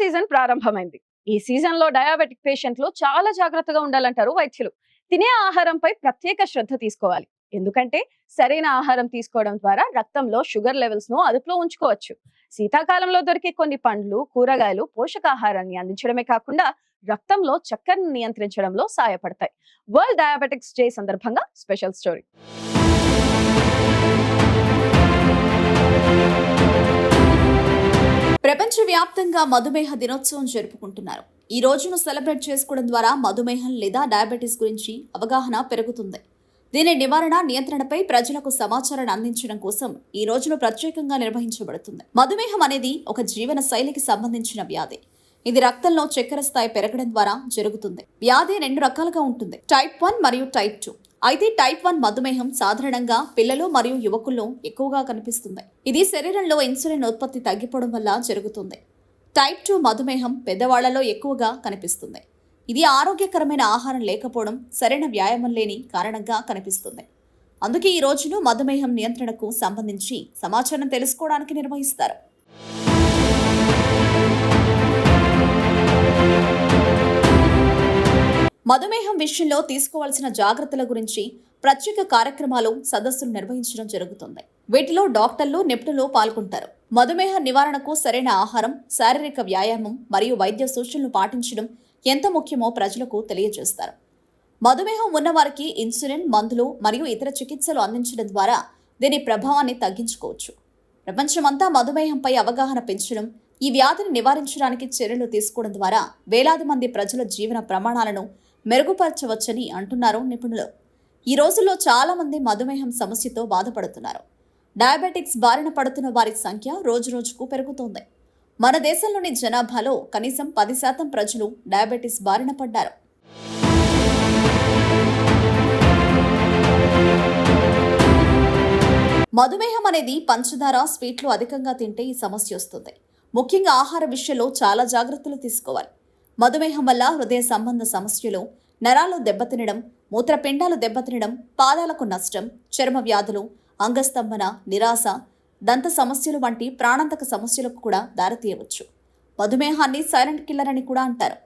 Season ప్రారంభమైంది. ఈ సీజన్లో డయాబెటిక్ పేషెంట్లు చాలా జాగ్రత్తగా ఉండాలంటారు వైద్యులు. తినే ఆహారంపై ప్రత్యేక శ్రద్ధ తీసుకోవాలి. ఎందుకంటే సరైన ఆహారం తీసుకోవడం ద్వారా రక్తంలో షుగర్ లెవెల్స్ను అదుపులో ఉంచుకోవచ్చు. శీతాకాలంలో దొరికే కొన్ని పండ్లు కూరగాయలు పోషకాహారాన్ని అందించడమే కాకుండా రక్తంలో చక్కెరను నియంత్రించడంలో సహాయపడతాయి వరల్డ్ డయాబెటిక్స్ డే సందర్భంగా స్పెషల్ స్టోరీ. వ్యాప్తంగా మధుమేహ దినోత్సవం జరుపుకుంటున్నారు. ఈ రోజును సెలబ్రేట్ చేసుకోవడం ద్వారా మధుమేహం లేదా డయాబెటీస్ గురించి అవగాహన పెరుగుతుంది. దీని నివారణ నియంత్రణపై ప్రజలకు సమాచారాన్ని అందించడం కోసం ఈ రోజును ప్రత్యేకంగా నిర్వహించబడుతుంది. మధుమేహం అనేది ఒక జీవన శైలికి సంబంధించిన వ్యాధి. ఇది రక్తంలో చక్కెర స్థాయి పెరగడం ద్వారా జరుగుతుంది. వ్యాధి రెండు రకాలుగా ఉంటుంది. టైప్ వన్ మరియు టైప్ టూ. అయితే టైప్ వన్ మధుమేహం సాధారణంగా పిల్లలు మరియు యువకుల్లో ఎక్కువగా కనిపిస్తుంది. ఇది శరీరంలో ఇన్సులిన్ ఉత్పత్తి తగ్గిపోవడం వల్ల జరుగుతుంది. టైప్ టూ మధుమేహం పెద్దవాళ్ళలో ఎక్కువగా కనిపిస్తుంది. ఇది ఆరోగ్యకరమైన ఆహారం లేకపోవడం సరైన వ్యాయామం లేని కారణంగా కనిపిస్తుంది. అందుకే ఈ రోజును మధుమేహం నియంత్రణకు సంబంధించి సమాచారం తెలుసుకోవడానికి నిర్వహిస్తారు. మధుమేహం విషయంలో తీసుకోవాల్సిన జాగ్రత్తల గురించి ప్రత్యేక కార్యక్రమాలు సదస్సులు నిర్వహించడం జరుగుతుంది. వీటిలో డాక్టర్లు నిపుణులు పాల్గొంటారు. మధుమేహ నివారణకు సరైన ఆహారం శారీరక వ్యాయామం మరియు వైద్య సూచనలు పాటించడం ఎంత ముఖ్యమో ప్రజలకు తెలియజేస్తారు. మధుమేహం ఉన్నవారికి ఇన్సులిన్ మందులు మరియు ఇతర చికిత్సలు అందించడం ద్వారా దీని ప్రభావాన్ని తగ్గించుకోవచ్చు. ప్రపంచమంతా మధుమేహంపై అవగాహన పెంచడం ఈ వ్యాధిని నివారించడానికి చర్యలు తీసుకోవడం ద్వారా వేలాది మంది ప్రజల జీవన ప్రమాణాలను మెరుగుపరచవచ్చని అంటున్నారు నిపుణులు. ఈ రోజుల్లో చాలామంది మధుమేహం సమస్యతో బాధపడుతున్నారు. డయాబెటిక్స్ బారిన పడుతున్న వారి సంఖ్య రోజురోజుకు పెరుగుతోంది. మన దేశంలోని జనాభాలో కనీసం పది శాతం ప్రజలు డయాబెటిస్ బారిన పడ్డారు. మధుమేహం అనేది పంచదార స్వీట్లు అధికంగా తింటే ఈ సమస్య వస్తుంది. ముఖ్యంగా ఆహార విషయంలో చాలా జాగ్రత్తలు తీసుకోవాలి. మధుమేహం వల్ల హృదయ సంబంధ సమస్యలు నరాలు దెబ్బతినడం మూత్రపిండాలు దెబ్బతినడం పాదాలకు నష్టం చర్మ వ్యాధులు అంగస్తంభన నిరాశ దంత సమస్యలు వంటి ప్రాణాంతక సమస్యలకు కూడా దారితీయవచ్చు. మధుమేహాన్ని సైలెంట్ కిల్లర్ అని కూడా అంటారు.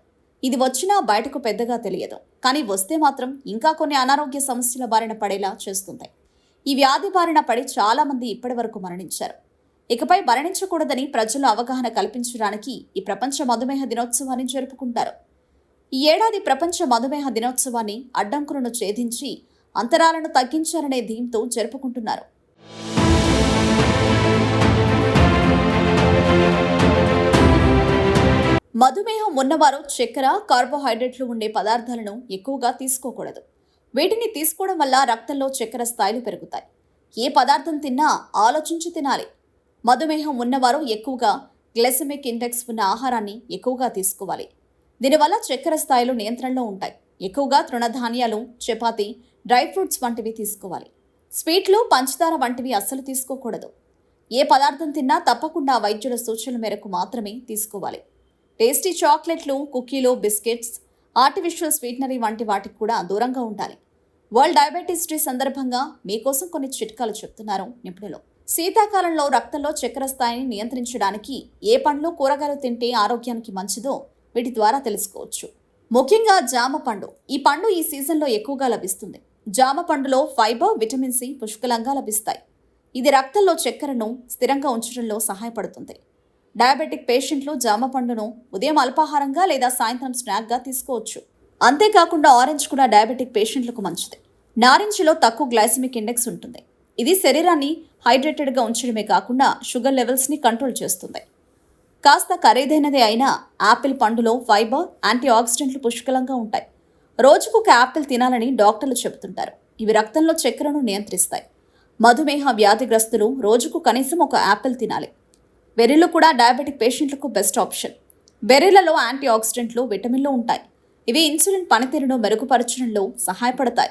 ఇది వచ్చినా బయటకు పెద్దగా తెలియదు. కానీ వస్తే మాత్రం ఇంకా కొన్ని అనారోగ్య సమస్యల బారిన పడేలా చేస్తుంది ఈ వ్యాధి బారిన పడి చాలా మంది ఇప్పటి వరకు మరణించారు. ఇకపై మరణించకూడదని ప్రజలు అవగాహన కల్పించడానికి ఈ ప్రపంచ మధుమేహ దినోత్సవాన్ని జరుపుకుంటారు. ఈ ఏడాది ప్రపంచ మధుమేహ దినోత్సవాన్ని అడ్డంకులను ఛేదించి అంతరాలను తగ్గించాలనే థీమ్తో జరుపుకుంటున్నారు. మధుమేహం ఉన్నవారు చక్కెర కార్బోహైడ్రేట్లు ఉండే పదార్థాలను ఎక్కువగా తీసుకోకూడదు. వీటిని తీసుకోవడం వల్ల రక్తంలో చక్కెర స్థాయిలు పెరుగుతాయి. ఏ పదార్థం తిన్నా ఆలోచించి తినాలి. మధుమేహం ఉన్నవారు ఎక్కువగా గ్లెసమిక్ ఇండెక్స్ ఉన్న ఆహారాన్ని ఎక్కువగా తీసుకోవాలి. దీనివల్ల చక్కెర స్థాయిలు నియంత్రణలో ఉంటాయి. ఎక్కువగా తృణధాన్యాలు చపాతి డ్రై ఫ్రూట్స్ వంటివి తీసుకోవాలి. స్వీట్లు పంచదార వంటివి అస్సలు తీసుకోకూడదు. ఏ పదార్థం తిన్నా తప్పకుండా వైద్యుల సూచనల మేరకు మాత్రమే తీసుకోవాలి. టేస్టీ చాక్లెట్లు కుకీలు బిస్కెట్స్ ఆర్టిఫిషియల్ స్వీట్నరీ వంటి వాటికి కూడా దూరంగా ఉండాలి. వరల్డ్ డయాబెటీస్ డే సందర్భంగా మీకోసం కొన్ని చిట్కాలు చెప్తున్నారు నిపుణులు. శీతాకాలంలో రక్తంలో చక్కెర స్థాయిని నియంత్రించడానికి ఏ పండ్లు కూరగాయలు తింటే ఆరోగ్యానికి మంచిదో వీటి ద్వారా తెలుసుకోవచ్చు. ముఖ్యంగా జామ పండు. ఈ పండు ఈ సీజన్లో ఎక్కువగా లభిస్తుంది. జామ పండులో ఫైబర్ విటమిన్ సి పుష్కలంగా లభిస్తాయి. ఇది రక్తంలో చక్కెరను స్థిరంగా ఉంచడంలో సహాయపడుతుంది. డయాబెటిక్ పేషెంట్లు జామ పండును ఉదయం అల్పాహారంగా లేదా సాయంత్రం స్నాక్గా తీసుకోవచ్చు. అంతేకాకుండా ఆరెంజ్ కూడా డయాబెటిక్ పేషెంట్లకు మంచిది. నారింజలో తక్కువ గ్లైసమిక్ ఇండెక్స్ ఉంటుంది. ఇది శరీరాన్ని హైడ్రేటెడ్గా ఉంచడమే కాకుండా షుగర్ లెవెల్స్ని కంట్రోల్ చేస్తుంది. కాస్త ఖరీదైనదే అయినా యాపిల్ పండులో ఫైబర్ యాంటీ ఆక్సిడెంట్లు పుష్కలంగా ఉంటాయి. రోజుకు ఒక యాపిల్ తినాలని డాక్టర్లు చెబుతుంటారు. ఇవి రక్తంలో చక్కెరను నియంత్రిస్తాయి. మధుమేహ వ్యాధిగ్రస్తులు రోజుకు కనీసం ఒక యాపిల్ తినాలి. బెర్రీలు కూడా డయాబెటిక్ పేషెంట్లకు బెస్ట్ ఆప్షన్. బెర్రీలలో యాంటీ ఆక్సిడెంట్లు విటమిన్లు ఉంటాయి. ఇవి ఇన్సులిన్ పనితీరును మెరుగుపరచడంలో సహాయపడతాయి.